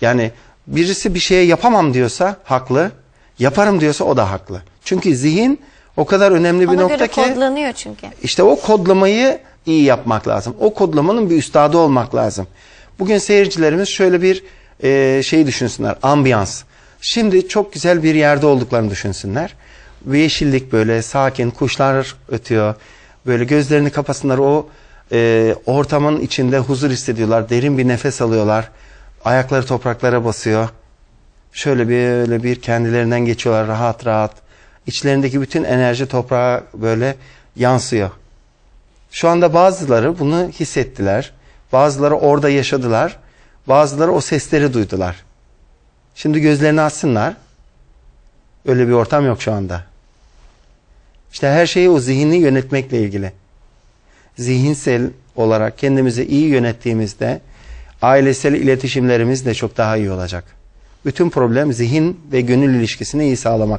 Yani birisi bir şeye yapamam diyorsa haklı, yaparım diyorsa o da haklı. Çünkü zihin o kadar önemli bir Ona nokta göre ki kodlanıyor çünkü. işte o kodlamayı iyi yapmak lazım. O kodlamanın bir üstadı olmak lazım. Bugün seyircilerimiz şöyle bir e, şey düşünsünler, ambiyans. Şimdi çok güzel bir yerde olduklarını düşünsünler. Ve yeşillik böyle sakin, kuşlar ötüyor. Böyle gözlerini kapasınlar o e, ortamın içinde huzur hissediyorlar. Derin bir nefes alıyorlar. Ayakları topraklara basıyor. Şöyle böyle bir kendilerinden geçiyorlar rahat rahat. İçlerindeki bütün enerji toprağa böyle yansıyor. Şu anda bazıları bunu hissettiler. Bazıları orada yaşadılar. Bazıları o sesleri duydular. Şimdi gözlerini açsınlar. Öyle bir ortam yok şu anda. İşte her şeyi o zihni yönetmekle ilgili. Zihinsel olarak kendimizi iyi yönettiğimizde ailesel iletişimlerimiz de çok daha iyi olacak. Bütün problem zihin ve gönül ilişkisini iyi sağlamak.